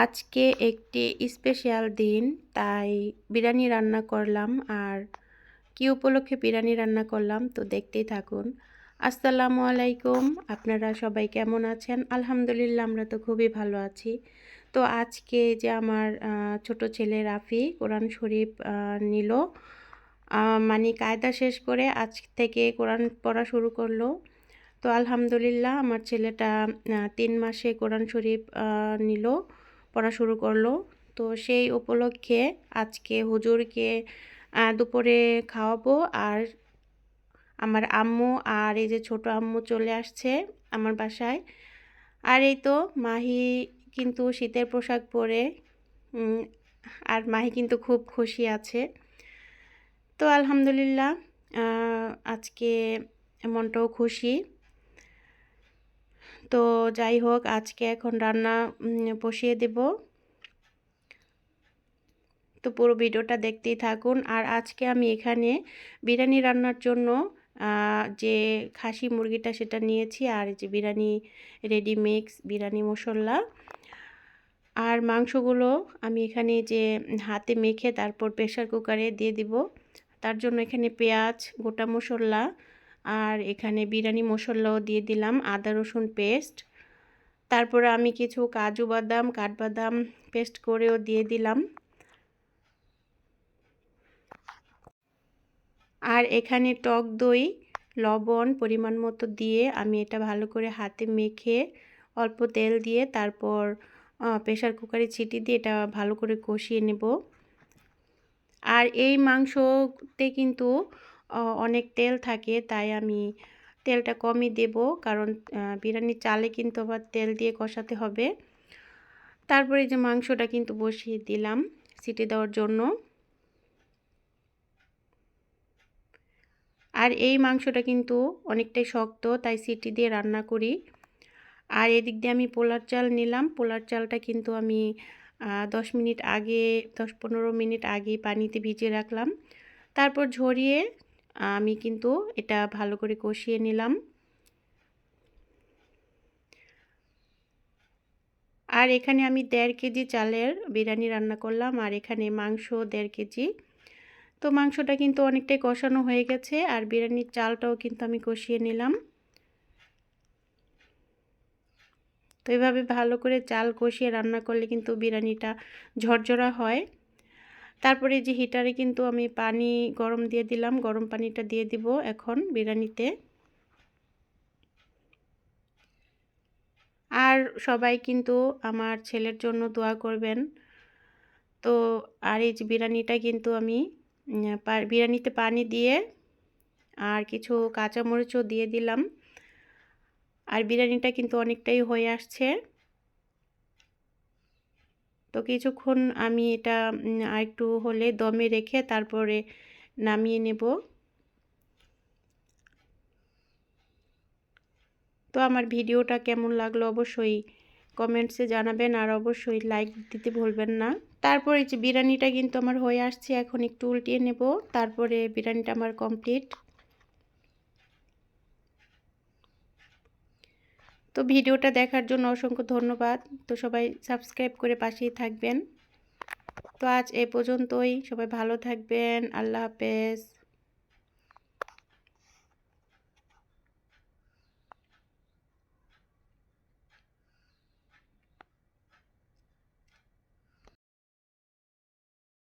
আজকে একটি স্পেশাল দিন, তাই বিরিয়ানি রান্না করলাম আর কি উপলক্ষে বিরিয়ানি রান্না করলাম তো দেখতেই থাকুন। আসসালামু আলাইকুম, আপনারা সবাই কেমন আছেন? আলহামদুলিল্লাহ, আমরা তো খুবই ভালো আছি। তো আজকে যে আমার ছোট ছেলে রাফি কোরআন শরীফ নিল মানে কায়দা শেষ করে আজ থেকে কোরআন পড়া শুরু করল। তো আলহামদুলিল্লাহ, আমার ছেলেটা তিন মাসে কোরআন শরীফ নিল। পড়া শুরু করল। তো সেই উপলক্ষে আজকে হুজুরকে দুপুরে খাওয়াবো। আর আমার আম্মু আর এই যে ছোট আম্মু চলে আসছে আমার বাসায়। আর এই তো মাহি কিন্তু শীতের পোশাক পরে আর মাহি কিন্তু খুব খুশি আছে। তো আলহামদুলিল্লাহ আজকে মনটাও খুশি। তো যাই হোক, আজকে এখন রান্না বসিয়ে দেব। তো পুরো ভিডিওটা দেখতেই থাকুন। আর আজকে আমি এখানে বিরিয়ানি রান্নার জন্য যে খাসি মুরগিটা সেটা নিয়েছি, আর যে বিরিয়ানি রেডি মিক্স বিরিয়ানি মশলা। আর মাংসগুলো আমি এখানে যে হাতে মেখে তারপর প্রেশার কুকারে দিয়ে দিব। তার জন্য এখানে পেঁয়াজ, গোটা মশলা আর এখানে বিরিয়ানি মশলাও দিয়ে দিলাম, আদা রসুন পেস্ট। তারপরে আমি কিছু কাজু বাদাম, কাঠবাদাম পেস্ট করেও দিয়ে দিলাম। আর এখানে টক দই, লবণ পরিমাণ মতো দিয়ে আমি এটা ভালো করে হাতে মেখে অল্প তেল দিয়ে তারপর প্রেশার কুকারে ছিটি দিয়ে এটা ভালো করে কষিয়ে নেব। আর এই মাংসতে কিন্তু অনেক তেল থাকে, তাই আমি তেলটা কমই দেব। কারণ বিরিয়ানির চালে কিন্তু আবার তেল দিয়ে কষাতে হবে। তারপরে যে মাংসটা কিন্তু বসিয়ে দিলাম সিটি দেওয়ার জন্য। আর এই মাংসটা কিন্তু অনেকটাই শক্ত, তাই সিটি দিয়ে রান্না করি। আর এদিক দিয়ে আমি পোলার চাল নিলাম। পোলার চালটা কিন্তু আমি দশ মিনিট আগে, দশ পনেরো মিনিট আগে পানিতে ভিজিয়ে রাখলাম। তারপর ঝরিয়ে আমি কিন্তু এটা ভালো করে কষিয়ে নিলাম। আর এখানে আমি দেড় কেজি চালের বিরিয়ানি রান্না করলাম, আর এখানে মাংস দেড় কেজি। তো মাংসটা কিন্তু অনেকটাই কষানো হয়ে গেছে, আর বিরিয়ানির চালটাও কিন্তু আমি কষিয়ে নিলাম। তো এভাবে ভালো করে চাল কষিয়ে রান্না করলে কিন্তু বিরিয়ানিটা ঝরঝরা হয়। তারপরে যে হিটারে কিন্তু আমি পানি গরম দিয়ে দিলাম, গরম পানিটা দিয়ে দিব এখন বিরিয়ানিতে। আর সবাই কিন্তু আমার ছেলের জন্য দোয়া করবেন। তো আর এই বিরিয়ানিটা কিন্তু আমি বিরিয়ানিতে পানি দিয়ে আর কিছু কাঁচামরিচও দিয়ে দিলাম। আর বিরিয়ানিটা কিন্তু অনেকটাই হয়ে আসছে। তো কিছুক্ষণ আমি এটা একটু হলে দমে রেখে তারপরে নামিয়ে নেব। তো আমার ভিডিওটা কেমন লাগল অবশ্যই কমেন্টসে জানাবেন আর অবশ্যই লাইক দিতে ভুলবেন না। তারপরে যে বিরিয়ানিটা কিন্তু আমার হয়ে আসছে, এখন একটু উল্টিয়ে নেব। তারপরে বিরিয়ানিটা আমার কমপ্লিট তো ভিডিওটা দেখার জন্য অসংখ্য ধন্যবাদ। তো সবাই সাবস্ক্রাইব করে পাশেই থাকবেন। তো আজ এ পর্যন্তই। সবাই ভালো থাকবেন। আল্লাহ হাফেজ।